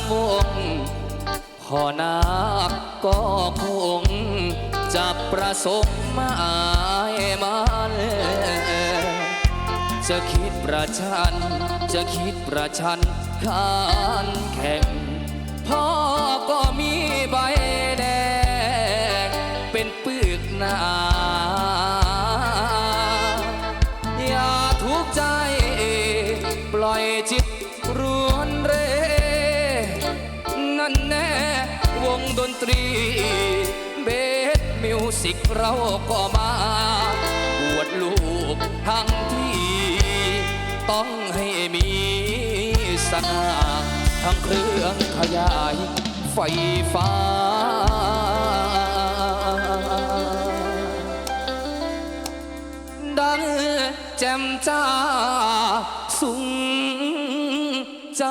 ำวงพอนาคก็คงจะประสบหมายมันจะคิดประชัน จะคิดประชันขานแข่งพ่อ ตรี เบสมิวสิกเราก็มาบวชลูกทั้งที่ ต้องให้มีสง่าทั้งเครื่องขยายไฟฟ้า ดังแจ่มจ้าสุงใจ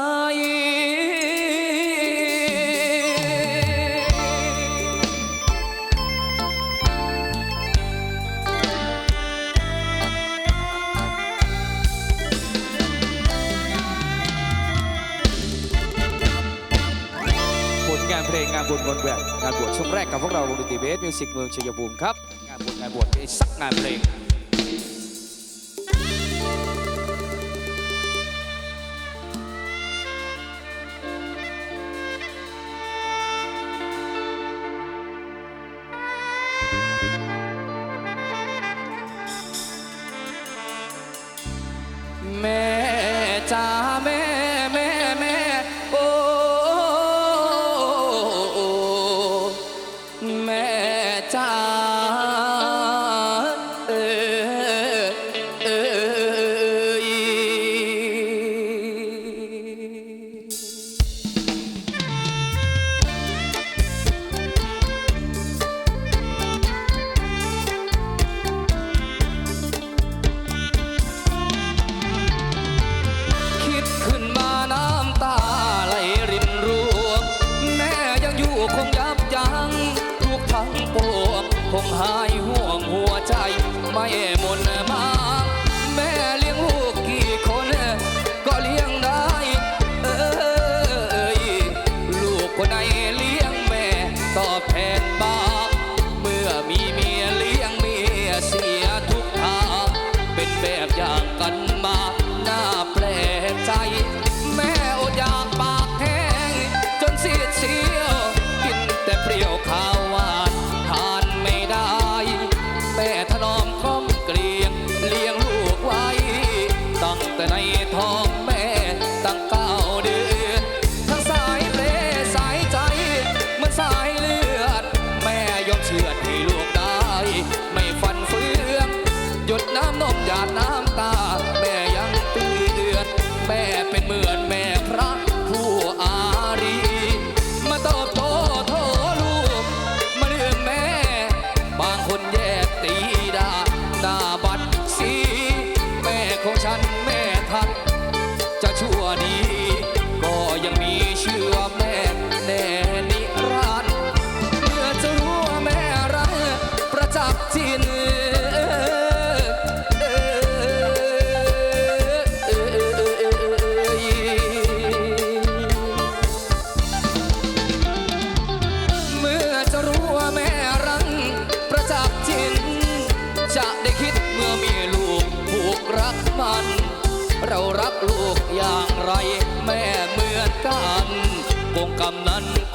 งานบวชช่วงแรกกับพวกเราวงดนตรีเบสมิวสิกเมืองชัยภูมิครับงานบุญงานบวชอีกสักงานเพลงแม่จ้า คงหายห่วงหัวใจไม่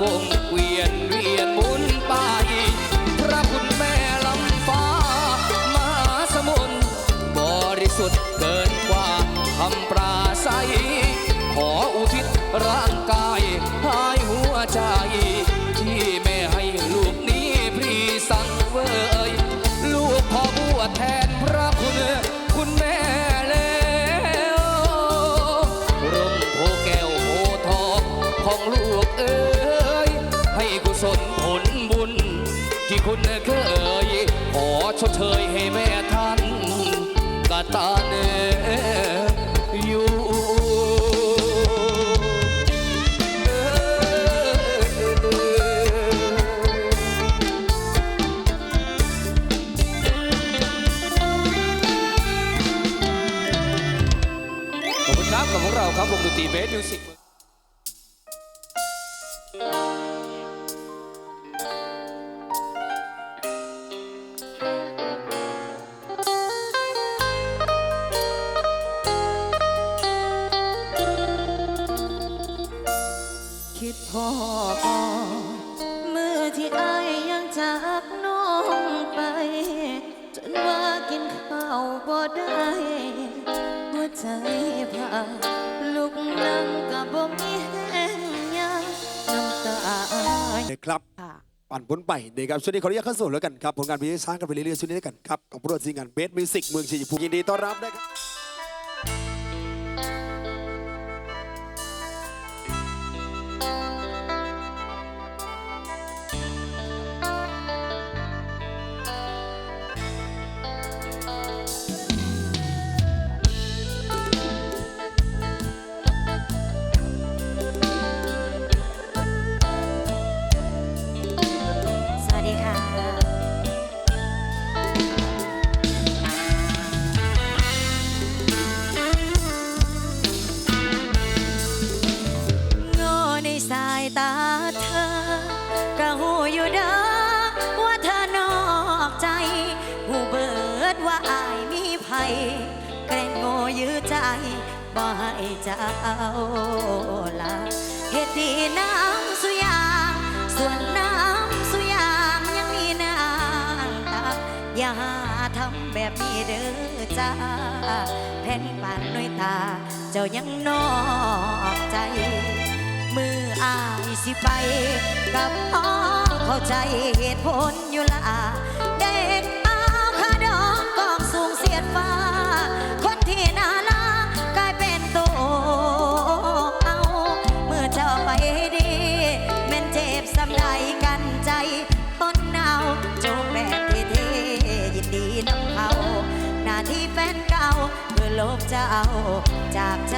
คงเกวียนเวียนบุญไป พระคุณแม่ลำฟ้ามหาสมุนบริสุทธิ์เกินกว่าคำปราศัย ขออุทิศร่างกายหายหัวใจ คุณเคยขอชดเชยให้แม่ท่านกตาเนอยู่ขอบคุณครับกับพวกเราครับวงดนตรีเบสมิวสิก ได้ หัวใจพาลุกนั่งกับบ่มีแห้งยังน้ำตานะครับค่ะ ปั่นพ้นไปเด็กครับช่วงนี้ขออนุญาตเข้าสู่แล้วกันครับผลงานเพลงช้างกันไปเรื่อยๆช่วงนี้แล้วกันครับกับผู้ร่วมซีงานเบสมิวสิกเมืองชัยภูมิยินดีต้อนรับนะครับ มีภัยเกรงโง่ยื้อใจบ่ให้เจ้าละเหตุดีน้ำสุยางส่วนน้ำสุยางยังมีน้ำตาอย่าทำแบบนี้เด้อจ้าแผ่นปานน้อยตา เจ้ายังนอกใจ มืออายสิไป กับพ่อเข้าใจเหตุผลอยู่ละ ดฟ้า คนที่น่าลากลายเป็นตัวเอา เมื่อเจ้าไปดี แม่นเจ็บสำใดกันใจทนเอาโจงแบบเท่ๆยินดีนำเขา หน้าที่แฟนเก่าเพื่อลบเจ้าจากใจ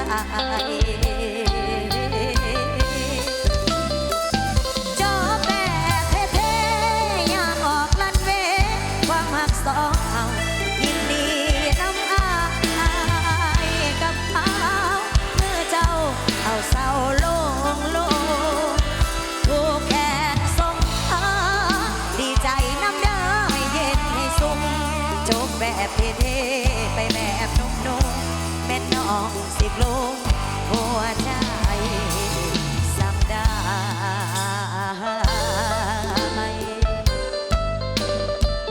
แบบเท่ๆไปแบบนุ่มๆแม่น้องสิบลงหัวใจสักได้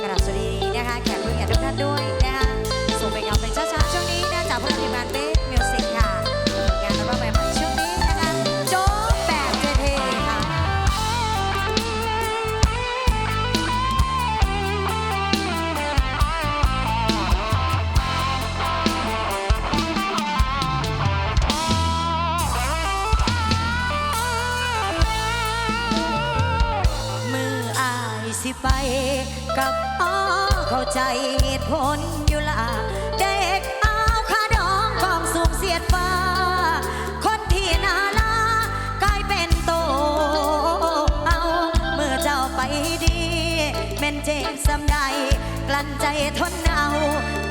กราบสวัสดีนะคะแขกผู้เกียรติทุกท่านด้วย สิไปกับอ้อเข้าใจเหตุผลอยู่ละเด็กเอาขาดองกองสูงเสียดฟ้า คนที่น่าลากลายเป็นโตเอาเมื่อเจ้าไปดีแม่นเจ็บสำใดกลั้นใจทนเอา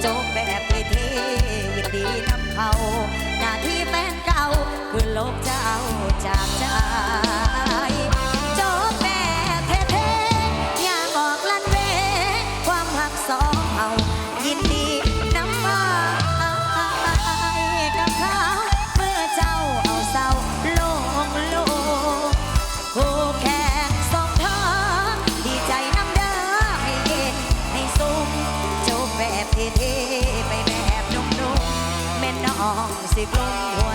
จกแบบเท่ๆยินดีนำเขา หน้าที่แฟนเก่าคือลบเจ้าจากใจ blonde.